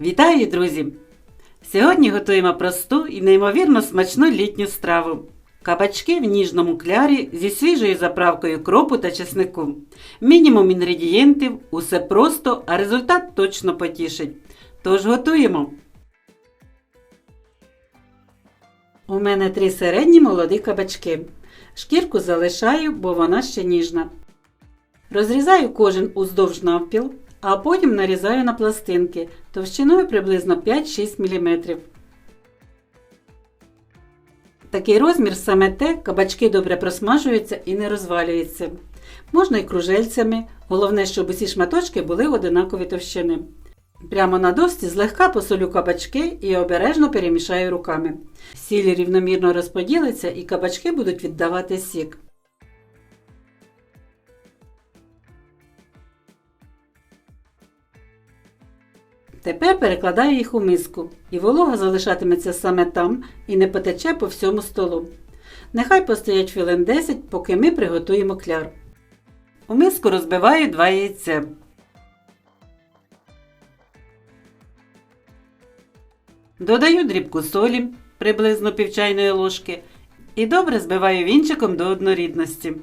Вітаю, друзі! Сьогодні готуємо просту і неймовірно смачну літню страву. Кабачки в ніжному клярі зі свіжою заправкою кропу та чеснику. Мінімум інгредієнтів, усе просто, а результат точно потішить. Тож готуємо. У мене три середні молоді кабачки. Шкірку залишаю, бо вона ще ніжна. Розрізаю кожен уздовж навпіл, а потім нарізаю на пластинки товщиною приблизно 5-6 мм. Такий розмір саме те, кабачки добре просмажуються і не розвалюються. Можна і кружельцями, головне, щоб усі шматочки були одинакові товщини. Прямо на досці злегка посолю кабачки і обережно перемішаю руками. Сіль рівномірно розподілиться і кабачки будуть віддавати сік. Тепер перекладаю їх у миску, і волога залишатиметься саме там і не потече по всьому столу. Нехай постоять хвилин 10, поки ми приготуємо кляр. У миску розбиваю 2 яйця. Додаю дрібку солі, приблизно пів чайної ложки, і добре збиваю вінчиком до однорідності.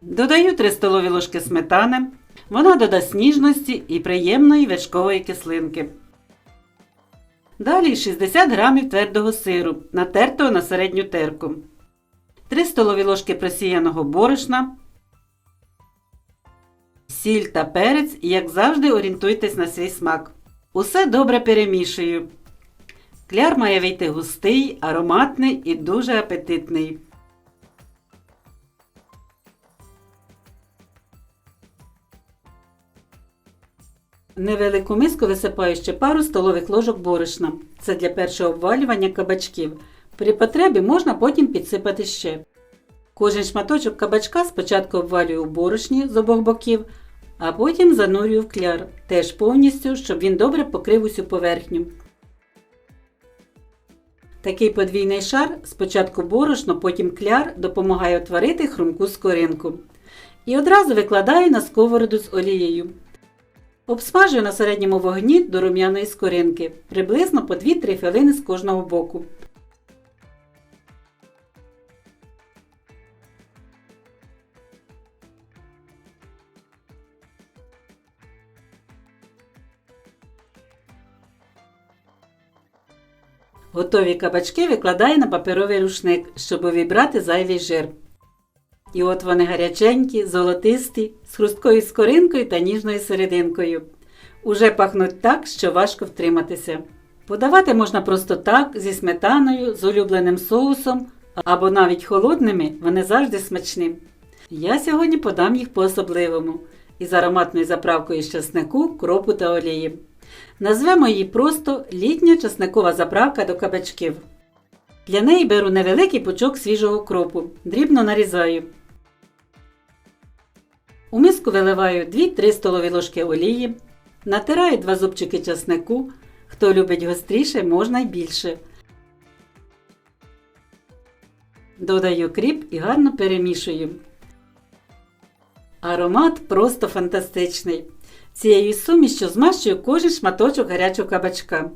Додаю 3 столові ложки сметани. Вона додасть ніжності і приємної вершкової кислинки. Далі 60 грамів твердого сиру, натертого на середню терку. 3 столові ложки просіяного борошна. Сіль та перець, і, як завжди, орієнтуйтесь на свій смак. Усе добре перемішую. Кляр має вийти густий, ароматний і дуже апетитний. Невелику миску висипаю ще пару столових ложок борошна. Це для першого обвалювання кабачків. При потребі можна потім підсипати ще. Кожен шматочок кабачка спочатку обвалюю у борошні з обох боків, а потім занурюю в кляр, теж повністю, щоб він добре покрив усю поверхню. Такий подвійний шар спочатку борошно, потім кляр допомагає утворити хрумку скоринку. І одразу викладаю на сковороду з олією. Обсмажую на середньому вогні до рум'яної скоринки, приблизно по 2-3 хвилини з кожного боку. Готові кабачки викладаю на паперовий рушник, щоб увібрати зайвий жир. І от вони гаряченькі, золотисті, з хрусткою скоринкою та ніжною серединкою. Уже пахнуть так, що важко втриматися. Подавати можна просто так, зі сметаною, з улюбленим соусом, або навіть холодними, вони завжди смачні. Я сьогодні подам їх по-особливому із ароматною заправкою з часнику, кропу та олії. Назвемо її просто літня часникова заправка до кабачків. Для неї беру невеликий пучок свіжого кропу, дрібно нарізаю. У миску виливаю 2-3 столові ложки олії, натираю 2 зубчики часнику. Хто любить гостріше, можна й більше. Додаю кріп і гарно перемішую. Аромат просто фантастичний. Цією сумішчю змащую кожен шматочок гарячого кабачка.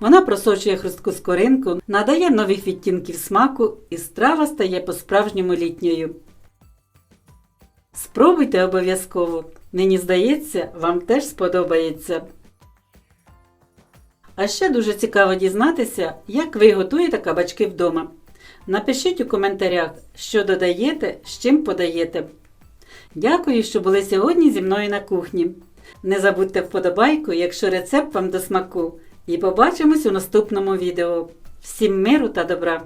Вона просочує хрустку скоринку, надає нових відтінків смаку і страва стає по-справжньому літньою. Спробуйте обов'язково. Мені здається, вам теж сподобається. А ще дуже цікаво дізнатися, як ви готуєте кабачки вдома. Напишіть у коментарях, що додаєте, з чим подаєте. Дякую, що були сьогодні зі мною на кухні. Не забудьте вподобайку, якщо рецепт вам до смаку. І побачимось у наступному відео. Всім миру та добра!